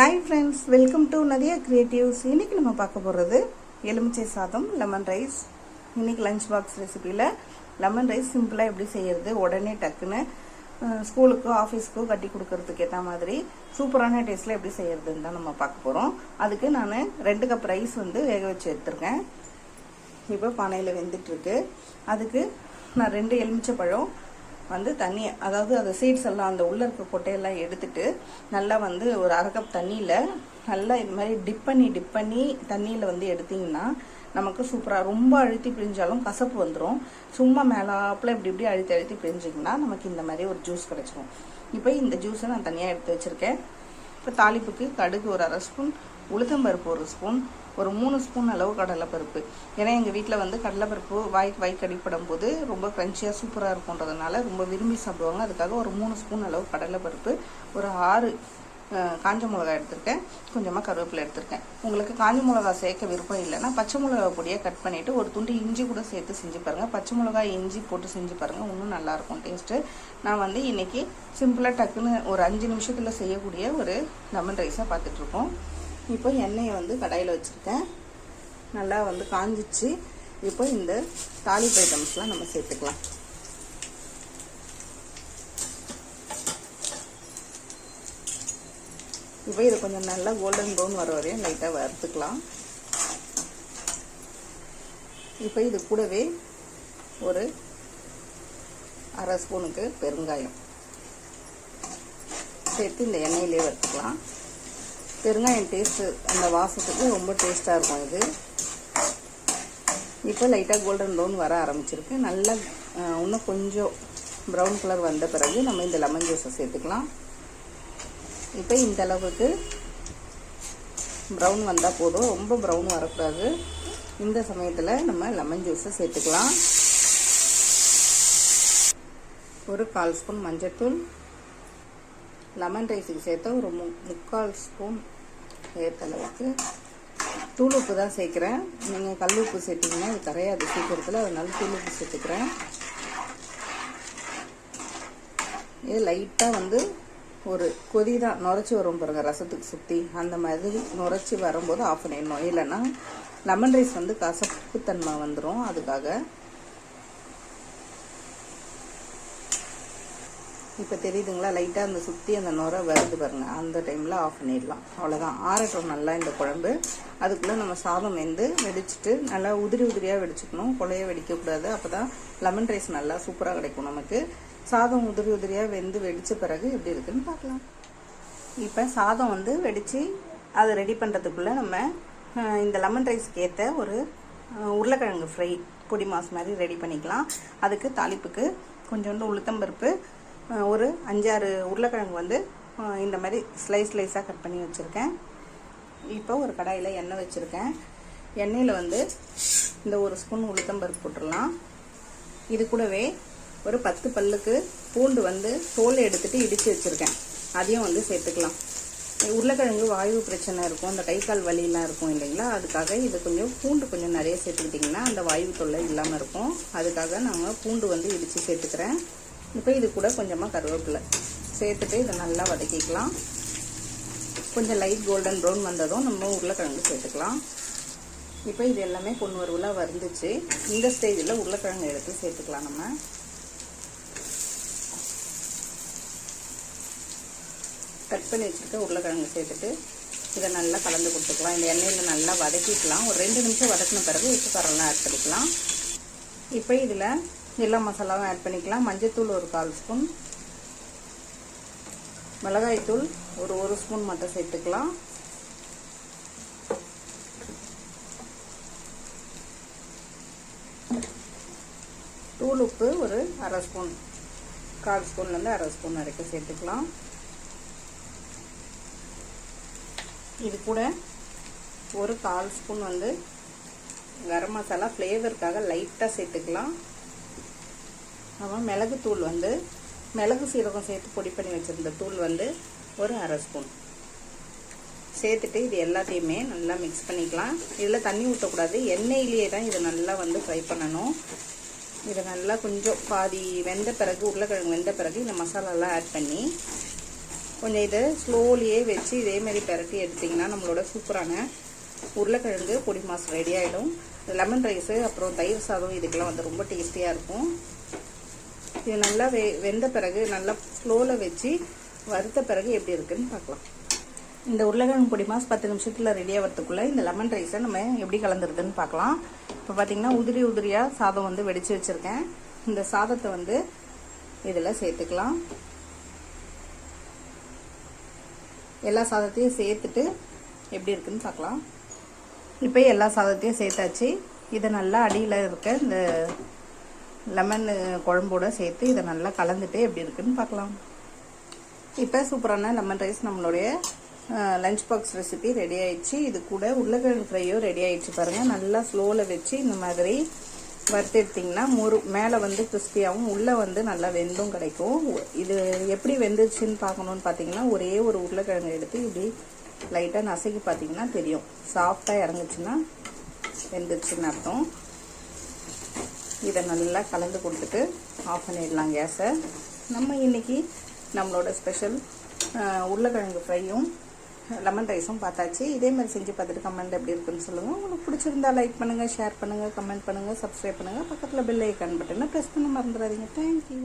Hi friends welcome to Nadia creatives இன்னைக்கு நம்ம பார்க்க போகிறது எலுமிச்சை சாதம் லெமன் ரைஸ் இன்னைக்கு லஞ்ச் பாக்ஸ் ரெசிபியில் லெமன் ரைஸ் சிம்பிளாக எப்படி செய்கிறது உடனே டக்குன்னு ஸ்கூலுக்கோ ஆஃபீஸ்க்கோ கட்டி கொடுக்கறதுக்கு ஏற்ற மாதிரி சூப்பரான டேஸ்ட்டில் எப்படி செய்கிறதுன்னு தான் நம்ம பார்க்க போகிறோம் அதுக்கு நான் ரெண்டு கப் ரைஸ் வந்து வேக வச்சு எடுத்துருக்கேன். இப்போ பானையில் வெந்துட்டுருக்கு அதுக்கு நான் ரெண்டு எலுமிச்சை பழம் வந்து தண்ணி அதாவது அந்த சீட்ஸ் எல்லாம் அந்த உள்ளே இருக்க கொட்டையெல்லாம் எடுத்துட்டு நல்லா வந்து ஒரு அரை கப் தண்ணியில் நல்லா இது மாதிரி டிப் பண்ணி டிப் பண்ணி தண்ணியில் வந்து எடுத்தீங்கன்னா நமக்கு சூப்பராக ரொம்ப அழுத்தி பிழிஞ்சாலும் கசப்பு வந்துடும் சும்மா மேலாப்பில் இப்படி இப்படி அழுத்தி அழுத்தி பிழிஞ்சிங்கன்னா நமக்கு இந்த மாதிரி ஒரு ஜூஸ் கிடச்சிரும். இப்போ இந்த ஜூஸை நான் தனியாக எடுத்து வச்சுருக்கேன். இப்போ தாளிப்புக்கு கடுகு ஒரு அரை ஸ்பூன் உளுத்தம்பருப்பு ஒரு ஸ்பூன் ஒரு மூணு ஸ்பூன் அளவு கடலைப்பருப்பு. ஏன்னா எங்கள் வீட்டில் வந்து கடலைப்பருப்பு வாய்க்கு வாய்க்கு அடிப்படும் போது ரொம்ப க்ரன்ச்சியாக சூப்பராக இருக்குன்றதுனால ரொம்ப விரும்பி சாப்பிடுவாங்க. அதுக்காக ஒரு மூணு ஸ்பூன் அளவு கடலைப்பருப்பு ஒரு ஆறு காஞ்ச மிளகாய் எடுத்திருக்கேன். கொஞ்சமாக கருவேப்பிலை எடுத்திருக்கேன். உங்களுக்கு காஞ்ச மிளகா சேர்க்க விருப்பம் இல்லைன்னா பச்சை மிளகா பொடியாக கட் பண்ணிவிட்டு ஒரு துண்டு இஞ்சி கூட சேர்த்து செஞ்சு பாருங்கள் பச்சை மிளகாய் இஞ்சி போட்டு செஞ்சு பாருங்கள் இன்னும் நல்லாயிருக்கும் டேஸ்ட்டு நான் வந்து இன்றைக்கி சிம்பிளாக டக்குன்னு ஒரு அஞ்சு நிமிஷத்தில் செய்யக்கூடிய ஒரு லெமன் ரைஸாக பார்த்துட்ருக்கோம் இப்போ எண்ணெயை வந்து கடாயில் வச்சுருக்கேன் நல்லா வந்து காஞ்சிச்சு. இப்போ இந்த தாலிப் ஐட்டம்ஸ்லாம் நம்ம சேர்த்துக்கலாம். இப்போ இதை கொஞ்சம் நல்லா கோல்டன் ப்ரௌன் வர வரையும் லைட்டாக வறுத்துக்கலாம். இப்போ இது கூடவே ஒரு அரை ஸ்பூனுக்கு பெருங்காயம். சேர்த்து இந்த எண்ணெயிலே வறுத்துக்கலாம். பெருங்காயம் டேஸ்ட்டு அந்த வாசத்துக்கு ரொம்ப டேஸ்ட்டாக இருக்கும் இது. இப்போ லைட்டாக கோல்டன் ப்ரௌன் வர ஆரம்பிச்சிருக்கு. நல்லா இன்னும் கொஞ்சம் ப்ரௌன் கலர் வந்த பிறகு நம்ம இந்த லெமன் ஜூஸை சேர்த்துக்கலாம். இப்போ இந்த அளவுக்கு ப்ரௌன் வந்தால் போதும். ரொம்ப ப்ரௌன் வரக்கூடாது. இந்த சமயத்தில் நம்ம லெமன் ஜூஸை சேர்த்துக்கலாம். ஒரு கால் ஸ்பூன் மஞ்சள்தூள் லெமன் ரைஸுக்கு சேர்த்தா ஒரு மு முக்கால் ஸ்பூன் ஏற்றளவுக்கு தூள் உப்பு தான் சேர்க்குறேன். நீங்கள் கல் உப்பு சேர்த்திங்கன்னா அது கரையாது. சீக்கிரத்தில் அதனால தூள் உப்பு சேர்த்துக்கிறேன். இது லைட்டாக வந்து ஒரு கொதி தான். நுரைச்சி வரும் பாருங்கள் ரசத்துக்கு சுற்றி அந்த மாதிரி நுரைச்சி வரும்போது ஆஃப் பண்ணிடணும் இல்லைன்னா லெமன் ரைஸ் வந்து கசப்புத்தன்மை வந்துடும் அதுக்காக இப்போ தெரியுதுங்களா? லைட்டாக அந்த சுற்றி அந்த நுரை வருது பாருங்க. அந்த டைமில் ஆஃப் பண்ணிடலாம். அவ்வளோதான் ஆறட்டும் நல்லா இந்த குழம்பு. அதுக்குள்ளே நம்ம சாதம் வெந்து வெடிச்சிட்டு நல்லா உதிரி உதிரியாக வெடிச்சுக்கணும். கொலையை வெடிக்கக்கூடாது. அப்போ தான் லெமன் ரைஸ் நல்லா சூப்பராக கிடைக்கும் நமக்கு. சாதம் உதிரி உதிரியாக வெந்து வெடித்த பிறகு எப்படி இருக்குன்னு பார்க்கலாம். இப்போ சாதம் வந்து வெடித்து அதை ரெடி பண்ணுறதுக்குள்ளே நம்ம இந்த லெமன் ரைஸ்க்கு ஏற்ற ஒரு உருளைக்கிழங்கு ஃப்ரை பொடி மாஸ் மாதிரி ரெடி பண்ணிக்கலாம். அதுக்கு தாளிப்புக்கு கொஞ்சோண்டு உளுத்தம்பருப்பு ஒரு அஞ்சாறு உருளைக்கிழங்கு வந்து இந்த மாதிரி ஸ்லைஸ் ஸ்லைஸாக கட் பண்ணி வச்சுருக்கேன். இப்போ ஒரு கடாயில் எண்ணெய் வச்சுருக்கேன். எண்ணெயில் வந்து இந்த ஒரு ஸ்பூன் உளுத்தம்பருப்பு போட்டுடலாம். இது கூடவே ஒரு பத்து பல்லுக்கு பூண்டு வந்து தோலை எடுத்துகிட்டு இடித்து வச்சுருக்கேன். அதையும் வந்து சேர்த்துக்கலாம். உருளைக்கிழங்கு வாயு பிரச்சனை இருக்கும் அந்த கை கால் வலியெலாம் இருக்கும் இல்லைங்களா? அதுக்காக இது கொஞ்சம் பூண்டு கொஞ்சம் நிறைய சேர்த்துக்கிட்டிங்கன்னா அந்த வாயு தொல்லை இல்லாமல் இருக்கும். அதுக்காக நாங்கள் பூண்டு வந்து இடித்து சேர்த்துக்கிறேன். இப்போ இது கூட கொஞ்சமாக கருவேப்பிலை. சேர்த்துட்டு இதை நல்லா வதக்கிக்கலாம். கொஞ்சம் லைட் கோல்டன் ப்ரௌன் வந்ததும் நம்ம உருளைக்கிழங்கு சேர்த்துக்கலாம். இப்போ இது எல்லாமே பொண்ணு வறுவலாக வந்துச்சு இந்த ஸ்டேஜில் உருளைக்கிழங்கு எடுத்து சேர்த்துக்கலாம் நம்ம. கட் பண்ணி வச்சுருக்க உருளைக்கிழங்கு சேர்த்துட்டு இதை நல்லா கலந்து கொடுத்துக்கலாம். இந்த எண்ணெயில் நல்லா வதக்கிக்கலாம். ஒரு ரெண்டு நிமிஷம் வதக்கின பிறகு உப்பு காரம்லாம் ஆட் பண்ணிக்கலாம். இப்போ இதில் எல்லா மசாலாவும் ஆட் பண்ணிக்கலாம். மஞ்சத்தூள் ஒரு கால் ஸ்பூன். மிளகாய்த்தூள் ஒரு ஒரு ஸ்பூன் மட்டும் சேர்த்துக்கலாம். தூள் உப்பு ஒரு அரை ஸ்பூன். கால் ஸ்பூன்லேருந்து அரை ஸ்பூன் வரைக்கும் சேர்த்துக்கலாம். இது கூட ஒரு கால் ஸ்பூன் வந்து கரம் மசாலா ஃப்ளேவருக்காக லைட்டாக சேர்த்துக்கலாம். நம்ம மிளகு தூள் வந்து மிளகு சீரகம் சேர்த்து பொடி பண்ணி வச்சுருந்த தூள் வந்து ஒரு அரை ஸ்பூன். சேர்த்துட்டு இது எல்லாத்தையுமே நல்லா மிக்ஸ் பண்ணிக்கலாம். இதில் தண்ணி ஊற்றக்கூடாது எண்ணெயிலேயே தான் இது நல்லா வந்து ஃப்ரை பண்ணணும். இதை நல்லா கொஞ்சம் பாதி வெந்த பிறகு உருளைக்கிழங்கு வெந்த பிறகு இந்த மசாலாலாம் ஆட் பண்ணி கொஞ்சம் இதை ஸ்லோலியே வச்சு இதே மாதிரி பெரட்டி எடுத்திங்கன்னா நம்மளோட சூப்பரான உருளைக்கிழங்கு பொடி மாஸ் ரெடி ஆகிடும் லெமன் ரைஸு அப்புறம் தயிர் சாதம் இதுக்கெல்லாம் வந்து ரொம்ப டேஸ்டியாக இருக்கும். இது நல்லா வெ வெந்த பிறகு நல்லா ஸ்லோவில் வச்சு வறுத்த பிறகு எப்படி இருக்குன்னு பார்க்கலாம். இந்த உருளைக்கிழங்கு பொடி மாஸ் பத்து நிமிஷத்தில் ரெடியாக ஆகிறதுக்குள்ளே இந்த லெமன் ரைஸை நம்ம எப்படி கலந்துருதுன்னு பார்க்கலாம். இப்போ பார்த்திங்கன்னா உதிரி உதிரியாக சாதம் வந்து வெடித்து வச்சுருக்கேன். இந்த சாதத்தை வந்து இதில் சேர்த்துக்கலாம். எல்லா சாதத்தையும் சேர்த்துட்டு எப்படி இருக்குன்னு பார்க்கலாம். இப்போ எல்லா சாதத்தையும் சேர்த்தாச்சு. இதை நல்லா அடியில் இருக்க இந்த லெமன் குழம்போடு சேர்த்து இதை நல்லா கலந்துட்டு எப்படி இருக்குன்னு பார்க்கலாம். இப்போ சூப்பரான லெமன் ரைஸ் நம்மளுடைய லஞ்ச் பாக்ஸ் ரெசிபி ரெடி ஆயிடுச்சு. இது கூட உருளைக்கிழங்கு ஃப்ரையும் ரெடி ஆயிடுச்சு பாருங்கள் நல்லா ஸ்லோவில் வச்சு இந்த மாதிரி வறுத்து எடுத்திங்கன்னா முறு மேலே வந்து கிறிஸ்பியாகவும் உள்ளே வந்து நல்லா வெந்தும் கிடைக்கும். இது எப்படி வெந்துச்சுன்னு பார்க்கணுன்னு பார்த்தீங்கன்னா ஒரே ஒரு உருளைக்கிழங்கு எடுத்து இப்படி லைட்டாக நசுக்கி பார்த்தீங்கன்னா தெரியும். சாஃப்டாக இறங்குச்சுன்னா வெந்துச்சுன்னு அர்த்தம். இதை நல்லா கலந்து கொடுத்துட்டு ஆஃப் பண்ணிடலாம் கேஸை நம்ம இன்னைக்கு நம்மளோட ஸ்பெஷல் உருளைக்கிழங்கு ஃப்ரையும் லெமன் ரைஸும் பார்த்தாச்சு. இதே மாதிரி செஞ்சு பார்த்துட்டு கமெண்ட் எப்படி இருக்குன்னு சொல்லுங்கள் உங்களுக்கு பிடிச்சிருந்தா லைக் பண்ணுங்கள் ஷேர் பண்ணுங்கள் கமெண்ட் பண்ணுங்கள் சப்ஸ்கிரைப் பண்ணுங்கள் பக்கத்தில் பெல் ஐக்கான் பட்டனை ப்ரெஸ் பண்ண மறந்துடாதீங்க. தேங்க்யூ